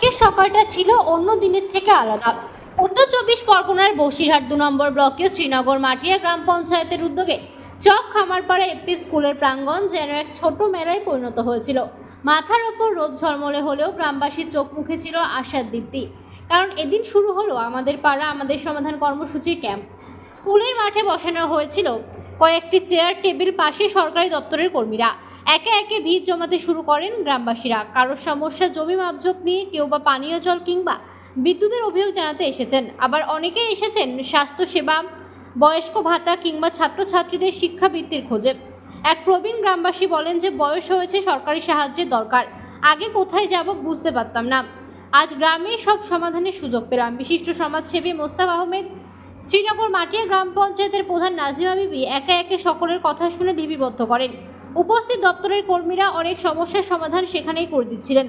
আজকের সকালটা ছিল অন্য দিনের থেকে আলাদা। উত্তর চব্বিশ পরগনার বসিরহাট দু নম্বর ব্লকের শ্রীনগর মাটিয়া গ্রাম পঞ্চায়েতের উদ্যোগে চক খামারপাড়া এপি স্কুলের প্রাঙ্গণ যেন এক ছোট মেলায় পরিণত হয়েছিল। মাথার ওপর রোদ ঝলমলে হলেও গ্রামবাসীর চোখ মুখে ছিল আশার দীপ্তি। কারণ এদিন শুরু হলো আমাদের পাড়া, আমাদের সমাধান কর্মসূচির ক্যাম্প। স্কুলের মাঠে বসানো হয়েছিল কয়েকটি চেয়ার, টেবিল, পাশে সরকারি দপ্তরের কর্মীরা। একে একে ভিড় জমাতে শুরু করেন গ্রামবাসীরা। কারোর সমস্যা, জমি মাপজোপ নিয়ে কেউ বা পানীয় জল কিংবা বিদ্যুতের অভিযোগ জানাতে এসেছেন। আবার অনেকে এসেছেন স্বাস্থ্যসেবা বয়স্ক ভাতা কিংবা ছাত্রছাত্রীদের শিক্ষাবৃত্তির খোঁজে। এক প্রবীণ গ্রামবাসী বলেন যে, বয়স হয়েছে, সরকারি সাহায্যের দরকার। আগে কোথায় যাব বুঝতে পারতাম না। আজ গ্রামে সব সমাধানের সুযোগ পেলাম। বিশিষ্ট সমাজসেবী মোস্তাব আহমেদ, শ্রীনগর মাটিয়া গ্রাম পঞ্চায়েতের প্রধান নাজিমা বিবি একে একে সকলের কথা শুনে লিপিবদ্ধ করেন। উপস্থিত দপ্তরের কর্মীরা অনেক সমস্যার সমাধান সেখানেই করে দিচ্ছিলেন।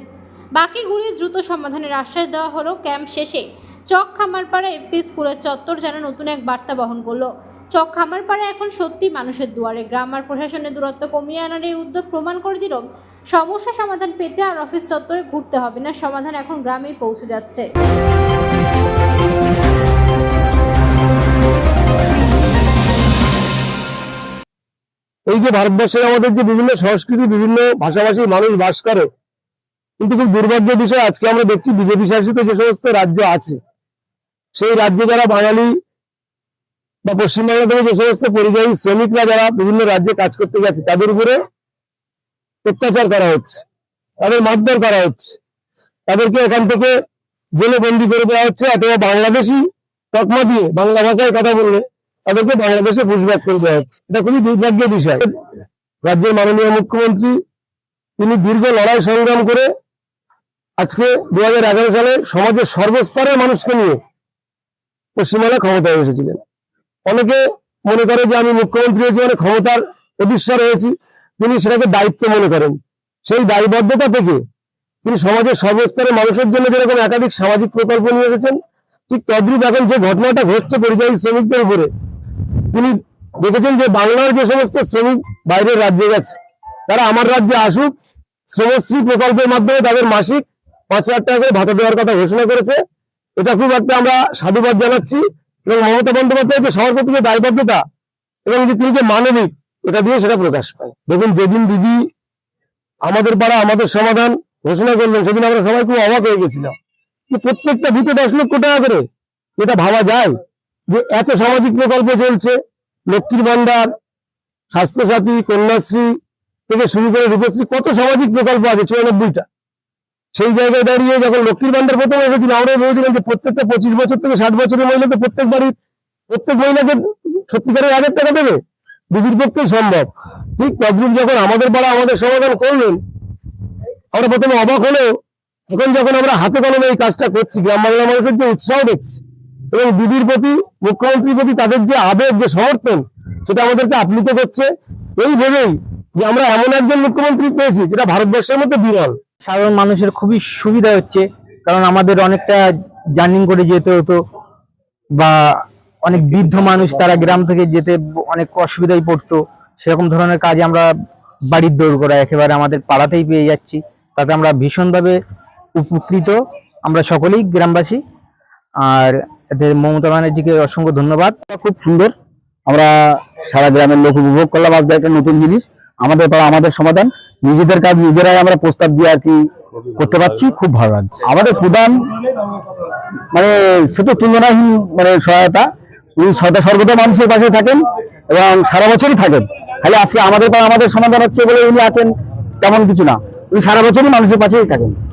বাকিগুলি দ্রুত সমাধানের আশ্বাস দেওয়া হলো ক্যাম্প শেষে। চক খামারপাড়া এফপি স্কুলের চত্বর যেন নতুন এক বার্তা বহন করল। চক খামারপাড়া এখন সত্যি মানুষের দুয়ারে। গ্রাম আর প্রশাসনের দূরত্ব কমিয়ে আনার এই উদ্যোগ প্রমাণ করে দিল, সমস্যা সমাধান পেতে আর অফিস চত্বরে ঘুরতে হবে না, সমাধান এখন গ্রামেই পৌঁছে যাচ্ছে। এই যে ভারতবর্ষের আমাদের যে বিভিন্ন সংস্কৃতি, বিভিন্ন ভাষাভাষীর মানুষ বাস করে, কিন্তু খুব দুর্ভাগ্যের বিষয়, আজকে আমরা দেখছি বিজেপি শাসিত যে সমস্ত রাজ্য আছে, সেই রাজ্যে যারা বাঙালি বা পশ্চিমবাংলা থেকে যে সমস্ত পরিযায়ী শ্রমিকরা যারা বিভিন্ন রাজ্যে কাজ করতে গেছে, তাদের উপরে অত্যাচার করা হচ্ছে, তাদের মারধর করা হচ্ছে, তাদেরকে এখান থেকে জেলে বন্দি করে দেওয়া হচ্ছে, অথবা বাংলাদেশি তকমা দিয়ে বাংলা ভাষায় কথা বললে তাদেরকে বাংলাদেশে পুষব্যাক করে দেওয়া হচ্ছে এটা খুবই দুর্ভাগ্যের বিষয়। রাজ্যের মাননীয় মুখ্যমন্ত্রী, তিনি দীর্ঘ লড়াই সংগ্রাম করে আজকে দু হাজার এগারো সালে সমাজের সর্বস্তরের মানুষকে নিয়ে পশ্চিমবাংলায় ক্ষমতায় এসেছিলেন। অনেকে মনে করে যে আমি মুখ্যমন্ত্রী হয়েছি মানে ক্ষমতার অধিশ্বর রয়েছি তিনি সেটাকে দায়িত্ব মনে করেন। সেই দায়বদ্ধতা থেকে তিনি সমাজের সর্বস্তরের মানুষের জন্য যেরকম একাধিক সামাজিক প্রকল্প নিয়ে এসেছেন, ঠিক তদ্রুপ এখন যে ঘটনাটা ঘটছে পরিযায়ী শ্রমিকদের উপরে তিনি দেখেছেন যে বাংলার যে সমস্ত শ্রমিক বাইরের রাজ্যে গেছে, তারা আমার রাজ্যে আসুক, শ্রমশ্রী প্রকল্পের মাধ্যমে তাদের মাসিক পাঁচ হাজার টাকা করে ভাতা দেওয়ার কথা ঘোষণা করেছে। এটা খুব একটা আমরা সাধুবাদ জানাচ্ছি এবং মমতা বন্দ্যোপাধ্যায় যে সবার যে দায়বদ্ধতা এবং যে তিনি যে মানবিক, এটা দিয়ে সেটা প্রকাশ পায়। দেখুন, যেদিন দিদি আমাদের পাড়া, আমাদের সমাধান ঘোষণা করলেন, সেদিন আমরা সবাই খুব অবাক হয়ে গেছিলাম প্রত্যেকটা ভিতরে দশ লক্ষ টাকা করে, এটা ভাবা যায়? যে এত সামাজিক প্রকল্প চলছে, লক্ষ্মীর ভান্ডার, স্বাস্থ্যসাথী, কন্যাশ্রী থেকে শুরু করে রূপশ্রী, কত সামাজিক প্রকল্প আছে, চুরানব্বইটা। সেই জায়গায় দাঁড়িয়ে যখন লক্ষ্মীর ভান্ডার প্রথম এসেছিল, আমরা ভেবেছিলাম যে প্রত্যেকটা পঁচিশ বছর থেকে ষাট বছরের মহিলাকে প্রত্যেক বাড়ির, প্রত্যেক মহিলাকে সত্যিকারের হাজার টাকা দেবে। দিদির পক্ষেই সম্ভব। ঠিক তদ্রুপ যখন আমাদের পাড়া আমাদের সমাধান করলেন, আমরা প্রথমে অবাক হলেও, এখন যখন আমরা হাতে কলমে এই কাজটা করছি, গ্রাম বাংলা মানুষের যে উৎসাহ দেখছি এবং দিদির প্রতি, মুখ্যমন্ত্রীর প্রতি তাদের যে আবেগ, যে সমর্থন, সেটা আমাদেরকে আপ্লুত করছে। এই ভেবেই যে আমরা এমন একজন মুখ্যমন্ত্রী পেয়েছি যেটা ভারতবর্ষের মধ্যে বিরল। সাধারণ মানুষের খুবই সুবিধা হচ্ছে, কারণ আমাদের অনেকটা জার্নিং করে যেতে হতো বা অনেক বৃদ্ধ মানুষ তারা গ্রাম থেকে যেতে অনেক অসুবিধায় পড়তো। সেরকম ধরনের কাজ আমরা বাড়ির দৌড় করা একেবারে আমাদের পাড়াতেই পেয়ে যাচ্ছি। তাতে আমরা ভীষণভাবে উপকৃত। আমরা সকলেই গ্রামবাসী। আর মমতা ব্যানার্জিকে অসংখ্য ধন্যবাদ। খুব সুন্দর। আমরা সারা গ্রামের লোক উপভোগ করলাম আজকে একটা নতুন জিনিস। আমাদের পাড়া, আমাদের সমাধান। নিজেদের কাজ, নিজেরাই আমরা প্রস্তাব দিয়ে আর কি করতে পারছি। খুব ভালো লাগছে। আমাদের প্রধান মানে সে তো তুলনাহীন মানে সহায়তা। উনি সদা সর্বদা মানুষের পাশে থাকেন এবং সারা বছরই থাকেন। খালি আজকে আমাদের পাড়া, আমাদের সমাধান হচ্ছে বলে উনি আছেন, তেমন কিছু না। উনি সারা বছরই মানুষের পাশেই থাকেন।